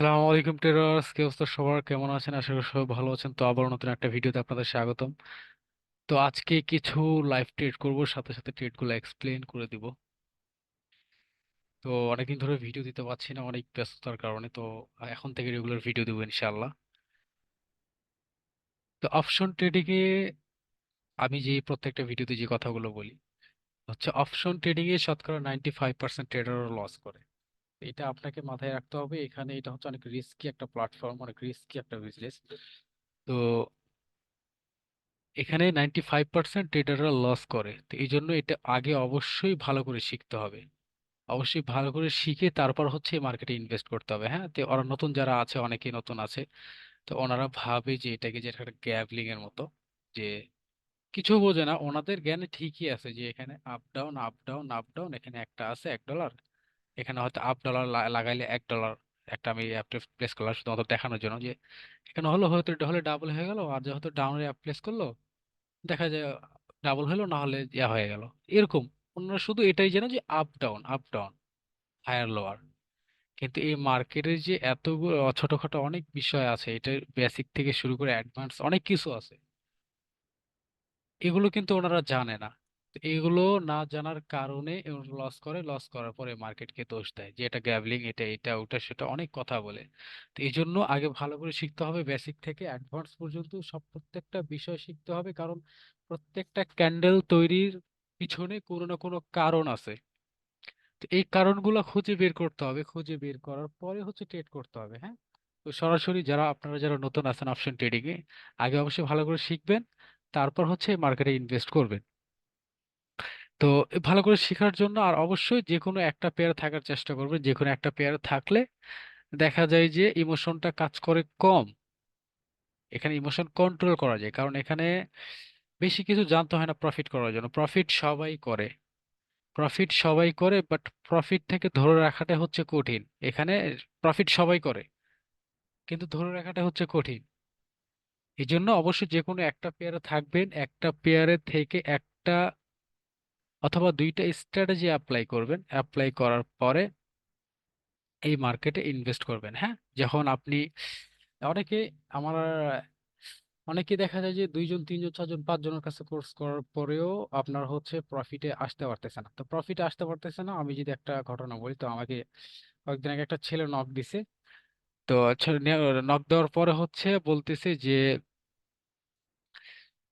সালামু আলাইকুম টেরার্স কি অবস্থা সবার? কেমন আছেন? আশা করি সবাই ভালো আছেন। তো আবার নতুন একটা ভিডিওতে আপনাদের স্বাগতম। তো আজকে কিছু ট্রেড করব, সাথে সাথে ট্রেডগুলো এক্সপ্লেন করে দিব। তো অনেকদিন ধরে ভিডিও দিতে পারছি না, অনেক ব্যস্ততার কারণে। তো এখন থেকে রেগুলার ভিডিও দেবো ইনশাআল্লাহ। তো অপশন ট্রেডিং এ আমি যে প্রত্যেকটা ভিডিওতে যে কথাগুলো বলি, হচ্ছে অপশন ট্রেডিং এ শতকরা নাইনটি ফাইভ পার্সেন্ট ট্রেডারও লস করে। এটা আপনাকে মাথায় রাখতে হবে। এখানে এটা হচ্ছে অনেক রিস্কি একটা প্ল্যাটফর্ম অনেক রিস্কি একটা বিজনেস তো এখানে নাইনটি ফাইভ পার্সেন্ট ট্রেডাররা লস করে। তো এই জন্য এটা আগে অবশ্যই ভালো করে শিখতে হবে। অবশ্যই ভালো করে শিখে তারপর হচ্ছে মার্কেটে ইনভেস্ট করতে হবে। হ্যাঁ? তো ওরা নতুন যারা আছে, অনেকেই নতুন আছে। তো ওনারা ভাবে যে এটাকে যে একটা গ্যাবলিং এর মতো, যে কিছু বোঝে না। ওনাদের জ্ঞানে ঠিকই আছে যে এখানে up down up down up down এখানে একটা আছে, এক ডলার এখানে হয়তো আপ ডলার লাগাইলে এক ডলার একটা আমি প্লেস করলাম শুধুমাত্র দেখানোর জন্য যে, এখানে হলো হয়তো হলে ডাবল হয়ে গেল আর যেহেতু ডাউনে প্লেস করল, দেখা যায় ডাবল হলো না হলে ইয়া হয়ে গেল। এরকম ওনারা শুধু এটাই জানে যে up down up down higher lower কিন্তু এই মার্কেটের যে এতগুলো, ছোটখাটো অনেক বিষয় আছে এটার বেসিক থেকে শুরু করে অ্যাডভান্স অনেক কিছু আছে। এগুলো কিন্তু ওনারা জানে না। এগুলো না জানার কারণে লস করে লস করার পরে মার্কেটকে দোষ দেয়। যে এটা গ্যাবলিং এটা এটা, ওটা, সেটা অনেক কথা বলে। তো এই জন্য আগে ভালো করে শিখতে হবে বেসিক থেকে। অ্যাডভান্স পর্যন্ত সব প্রত্যেকটা বিষয় শিখতে হবে কারণ প্রত্যেকটা ক্যান্ডেল তৈরির পিছনে কোনো না কোনো কারণ আছে। তো এই কারণগুলো খুঁজে বের করতে হবে। খুঁজে বের করার পরে হচ্ছে ট্রেড করতে হবে হ্যাঁ? তো সরাসরি যারা, আপনারা যারা নতুন আছেন অপশন ট্রেডিং এ আগে অবশ্যই ভালো করে শিখবেন, তারপর হচ্ছে মার্কেটে ইনভেস্ট করবেন। তো ভালো করে শেখার জন্য আর অবশ্যই যে কোনো একটা পেয়ার থাকার চেষ্টা করবেন। যে কোনো একটা পেয়ার থাকলে দেখা যায় যে ইমোশনটা কাজ করে কম। এখানে ইমোশন কন্ট্রোল করা যায়। কারণ এখানে বেশি কিছু জানতে হয় না প্রফিট করার জন্য। প্রফিট সবাই করে। প্রফিট সবাই করে বাট প্রফিট থেকে ধরে রাখাটা হচ্ছে কঠিন। এখানে প্রফিট সবাই করে, কিন্তু ধরে রাখাটা হচ্ছে কঠিন। এই জন্য অবশ্যই যে কোনো একটা পেয়ারে থাকবেন। একটা পেয়ারে থেকে একটা অথবা দুইটা স্ট্র্যাটেজি অ্যাপ্লাই করবেন। অ্যাপ্লাই করার পরে এই মার্কেটে ইনভেস্ট করবেন হ্যাঁ? যখন আপনি, অনেকে আমার, অনেকে দেখা যায় যে দুইজন, তিনজন, চারজন, পাঁচজনের কাছে কোর্স করার পরেও আপনার হচ্ছে প্রফিটে আসতে পারতেছে না। তো প্রফিটে আসতে পারতেছে না। আমি যদি একটা ঘটনা বলি, তো আমাকে কয়েকদিন আগে একটা ছেলে নক দিছে। তো নক দেওয়ার পরে হচ্ছে বলতেছে যে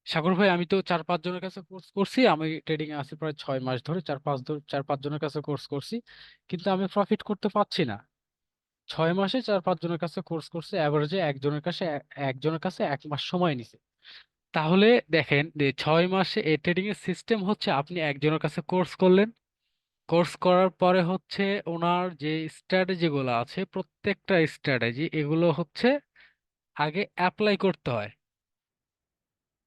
সাগর ভাই, আমি তো চার, পাঁচ জনের কাছে কোর্স করছি। আমি ট্রেডিং এ আছি প্রায় ছয় মাস ধরে, চার, পাঁচ চার, পাঁচ জনের কাছে কোর্স করছি। কিন্তু আমি প্রফিট করতে পারছি না। ছয় মাসে চার, পাঁচ জনের কাছে কোর্স করছে অ্যাভারেজে একজনের কাছে একজনের কাছে এক মাস সময় নিছে। তাহলে দেখেন যে ছয় মাসে এই ট্রেডিং এর সিস্টেম হচ্ছে, আপনি একজনের কাছে কোর্স করলেন। কোর্স করার পরে হচ্ছে ওনার যে স্ট্র্যাটেজি গুলো আছে, প্রত্যেকটা স্ট্র্যাটেজি এগুলো হচ্ছে আগে অ্যাপ্লাই করতে হয়।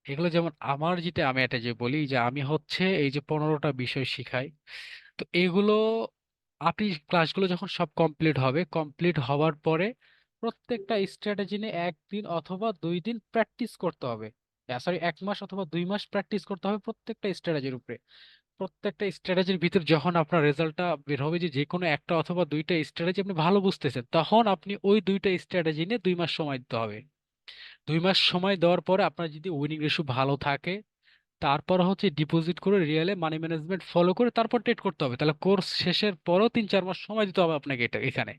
এগুলো যেমন আমার যেটা আমি এটা যে বলি যে আমি হচ্ছে এই যে পনেরোটা বিষয় শিখাই। তো এগুলো আপনি ক্লাসগুলো যখন সব কমপ্লিট হবে, কমপ্লিট হওয়ার পরে প্রত্যেকটা স্ট্র্যাটেজি নিয়ে একদিন অথবা দুই দিন প্র্যাকটিস করতে হবে। সরি এক মাস অথবা দুই মাস প্র্যাকটিস করতে হবে প্রত্যেকটা স্ট্র্যাটেজির উপরে। প্রত্যেকটা স্ট্র্যাটেজির ভিতর যখন আপনার রেজাল্টটা বের হবে যে যে কোনো একটা অথবা দুইটা স্ট্র্যাটেজি আপনি ভালো বুঝতেছেন, তখন আপনি ওই দুইটা স্ট্র্যাটেজি নিয়ে দুই মাস সময় দিতে হবে। দুই মাস সময় দেওয়ার পরে আপনার যদি উইনিং রেশিও ভালো থাকে, তারপর হচ্ছে ডিপোজিট করে রিয়েলে মানি ম্যানেজমেন্ট ফলো করে তারপর ট্রেড করতে হবে। তাহলে কোর্স শেষের পরও তিন চার মাস সময় দিতে হবে আপনাকে এটা এখানে।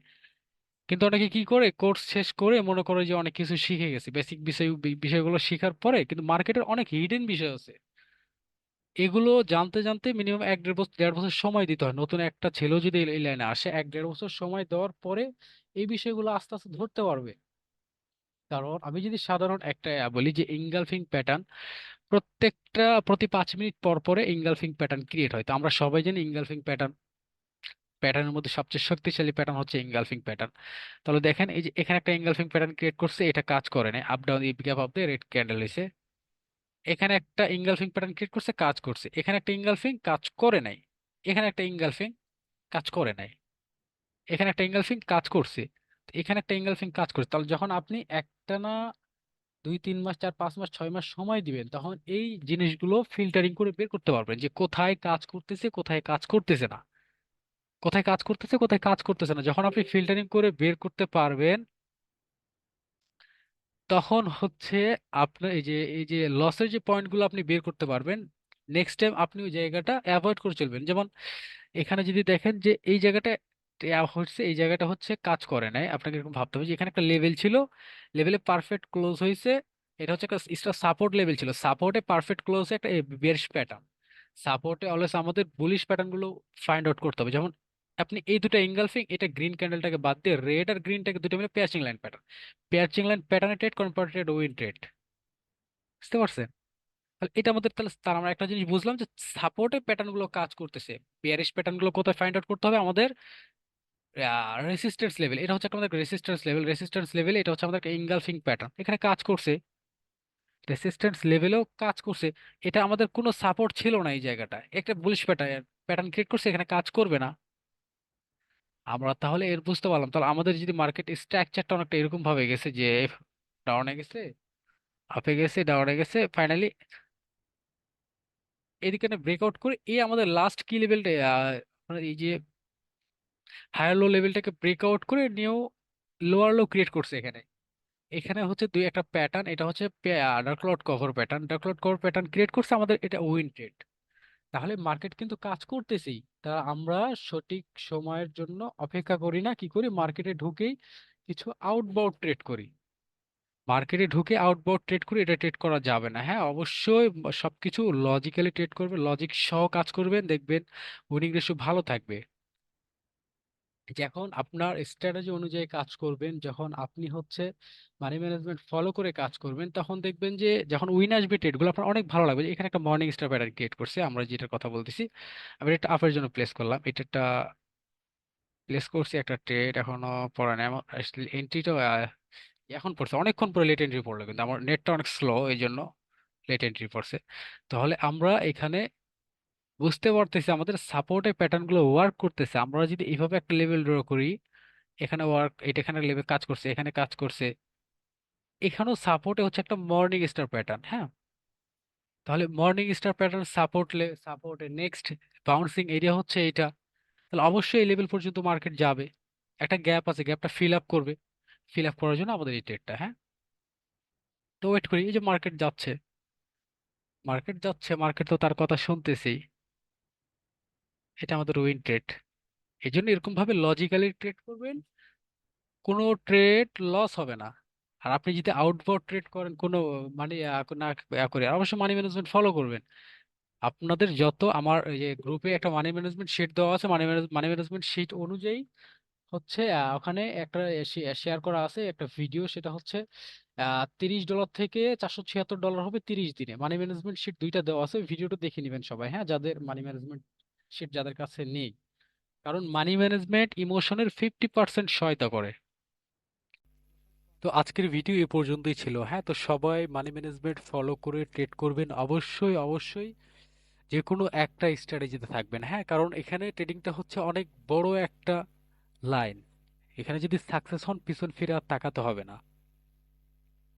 কিন্তু অনেকে কি করে কোর্স শেষ করে মনে করে যে অনেক কিছু শিখে গেছে। বেসিক বিষয় বিষয়গুলো শেখার পরে কিন্তু মার্কেটের অনেক হিডেন বিষয় আছে। এগুলো জানতে জানতে মিনিমাম এক দেড় বছর দেড় বছর সময় দিতে হয়। নতুন একটা ছেলেও যদি এই লাইনে আসে, এক দেড় বছর সময় দেওয়ার পরে এই বিষয়গুলো আস্তে আস্তে ধরতে পারবে। কারণ আমি যদি সাধারণ একটা বলি যে ইনগালফিং প্যাটার্ন প্রত্যেকটা প্রতি পাঁচ মিনিট পর পরে ইনগালফিং প্যাটার্ন ক্রিয়েট হয়। তো আমরা সবাই জানি ইনগালফিং প্যাটার্ন প্যাটার্নের মধ্যে সবচেয়ে শক্তিশালী প্যাটার্ন হচ্ছে ইনগালফিং প্যাটার্ন তাহলে দেখেন এই যে এখানে একটা ইনগালফিং প্যাটার্ন ক্রিয়েট করছে, এটা কাজ করে না। Up down gap of the red candle হইছে এখানে একটা ইনগালফিং প্যাটার্ন ক্রিয়েট করছে, কাজ করছে। এখানে একটা ইনগালফিং কাজ করে নাই। এখানে একটা ইনগালফিং কাজ করে নাই। এখানে একটা ইনগালফিং কাজ করছে। এখানে একটা ইনগালফিং কাজ করছে তাহলে যখন আপনি একটানা দুই, তিন মাস, চার, পাঁচ মাস, ছয় মাস সময় দিবেন, তখন এই জিনিসগুলো ফিল্টারিং করে বের করতে পারবেন যে কোথায় কাজ করতেছে, কোথায় কাজ করতেছে না। কোথায় কাজ করতেছে, কোথায় কাজ করতেছে না। যখন আপনি ফিল্টারিং করে বের করতে পারবেন, তখন হচ্ছে আপনার এই যে এই যে লসের যে পয়েন্টগুলো আপনি বের করতে পারবেন নেক্সট টাইম আপনি ওই জায়গাটা অ্যাভয়েড করে চলবেন। যেমন এখানে যদি দেখেন যে এই জায়গাটা হচ্ছে, এই জায়গাটা হচ্ছে কাজ করে নাই। আপনাকে এরকম ভাবতে হবে যে, এখানে একটা লেভেল ছিল, লেভেলে পারফেক্ট ক্লোজ হয়েছে এটা হচ্ছে একটা সাপোর্ট লেভেল ছিল। সাপোর্টে পারফেক্ট ক্লোজ একটা বেয়ারিশ প্যাটার্ন সাপোর্টে অলওয়েজ আমাদের বুলিশ প্যাটার্নগুলো ফাইন্ড আউট করতে হবে। যেমন, আপনি এই দুটো এঙ্গালফিং এটা গ্রিন ক্যান্ডেলটাকে বাদ দিয়ে রেড আর গ্রিনটাকে দুটো মিলে piercing line pattern piercing line প্যাটার্নে ট্রেড কনভার্টেড উইন ট্রেড বুঝতে পারছেন? তাহলে এটা আমাদের, তাহলে তার আমরা একটা জিনিস বুঝলাম যে, সাপোর্টে প্যাটার্নগুলো কাজ করতেছে। পেয়ারিশ প্যাটার্নগুলো কোথায় ফাইন্ড আউট করতে হবে? আমাদের রেসিস্ট্যান্স লেভেল এটা হচ্ছে আমাদের রেসিস্ট্যান্স লেভেল রেসিস্ট্যান্স লেভেল এটা হচ্ছে আমাদের ইনগালফিং প্যাটার্ন এখানে কাজ করছে। রেসিস্ট্যান্স লেভেলেও কাজ করছে, এটা আমাদের কোনো সাপোর্ট ছিল না এই জায়গাটায়, একটা বুলিশ প্যাটার্ন প্যাটার্ন ক্রিয়েট করছে, এখানে কাজ করবে না। আমরা তাহলে এর বুঝতে পারলাম, তাহলে আমাদের যদি মার্কেট স্ট্রাকচারটা অনেকটা এরকম ভাবে গেছে যে ডাউনে গেছে আপে গেছে ডাউনে গেছে ফাইনালি এদিকে ব্রেকআউট করে, এই আমাদের লাস্ট কি লেভেলটা এই যে হায়ার লো লেভেলটাকে ব্রেকআউট করে নিয়েও লোয়ার লো ক্রিয়েট করছে এখানে। এখানে হচ্ছে দুই একটা প্যাটার্ন এটা হচ্ছে dark cloud cover pattern dark cloud cover pattern create করছে আমাদের এটা উইন ট্রেড তাহলে মার্কেট কিন্তু কাজ করতেছেই। তা আমরা সঠিক সময়ের জন্য অপেক্ষা করি না, কি করি? মার্কেটে ঢুকেই কিছু আউটবাউট ট্রেড করি। মার্কেটে ঢুকে আউটবাউট ট্রেড করি এটা ট্রেড করা যাবে না। হ্যাঁ অবশ্যই সবকিছু লজিক্যালি ট্রেড করবে লজিক সহ কাজ করবেন, দেখবেন উইনিং রেশিও ভালো থাকবে। যখন আপনার স্ট্র্যাটেজি অনুযায়ী কাজ করবেন, যখন আপনি হচ্ছে মানি ম্যানেজমেন্ট ফলো করে কাজ করবেন, তখন দেখবেন যে, যখন উইন আসবে ট্রেডগুলো আপনার অনেক ভালো লাগবে। এখানে একটা মর্নিং স্টার প্যাটার্ন ক্রিয়েট করছে, আমরা যেটার কথা বলতেছি। আমি এটা আপের জন্য প্লেস করলাম। এটা একটা প্লেস করছি, একটা ট্রেড এখনও পড়ে নাই। আমার এন্ট্রিটা এখন পড়ছে। অনেকক্ষণ পরে লেট এন্ট্রি পড়ল, কিন্তু আমার নেটটা অনেক স্লো এই জন্য লেট এন্ট্রি পড়ছে। তাহলে আমরা এখানে বুঝতে পারতেছি, আমাদের সাপোর্টে প্যাটার্নগুলো ওয়ার্ক করতেছে। আমরা যদি এইভাবে একটা লেভেল ড্র করি, এখানে ওয়ার্ক এটা এখানে লেভেল কাজ করছে, এখানে কাজ করছে, এখানেও সাপোর্টে হচ্ছে একটা মর্নিং স্টার প্যাটার্ন হ্যাঁ? তাহলে মর্নিং স্টার প্যাটার্ন সাপোর্ট সাপোর্টে নেক্সট বাউন্সিং এরিয়া হচ্ছে এটা তাহলে অবশ্যই এই লেভেল পর্যন্ত মার্কেট যাবে। একটা গ্যাপ আছে গ্যাপটা ফিল আপ করবে। ফিল আপ করার জন্য আমাদের এই ট্রেডটা হ্যাঁ? তো ওয়েট করি, এই যে মার্কেট যাচ্ছে। মার্কেট যাচ্ছে মার্কেট তো তার কথা শুনতেছি। এটা আমাদের উইন ট্রেড এই জন্য এরকম ভাবে লজিক্যালি ট্রেড করবেন, কোনো ট্রেড লস হবে না। আর আপনি যদি আউটবাউন্ড ট্রেড করেন, কোনো মানে না করে আর অবশ্যই মানি ম্যানেজমেন্ট ফলো করবেন। আপনাদের যত, আমার যে গ্রুপে একটা মানি ম্যানেজমেন্ট শিট দেওয়া আছে মানি মানি ম্যানেজমেন্ট শিট অনুযায়ী হচ্ছে ওখানে একটা শেয়ার করা আছে, একটা ভিডিও সেটা হচ্ছে তিরিশ ডলার থেকে চারশো ছিয়াত্তর ডলার হবে তিরিশ দিনে। মানি ম্যানেজমেন্ট শিট দুইটা দেওয়া আছে ভিডিওটা দেখে নেবেন সবাই হ্যাঁ? যাদের মানি ম্যানেজমেন্ট শিট যাদের কাছে নেই। কারণ মানি ম্যানেজমেন্ট ইমোশনের ফিফটি পার্সেন্ট সহায়তা করে। তো আজকের ভিডিও এ পর্যন্তই ছিল। হ্যাঁ তো সবাই মানি ম্যানেজমেন্ট ফলো করে ট্রেড করবেন অবশ্যই অবশ্যই। যে কোনো একটা স্ট্র্যাটেজিতে থাকবেন। হ্যাঁ কারণ এখানে ট্রেডিংটা হচ্ছে অনেক বড় একটা লাইন এখানে যদি সাকসেস হন, পিছন ফিরে আর তাকাতে হবে না।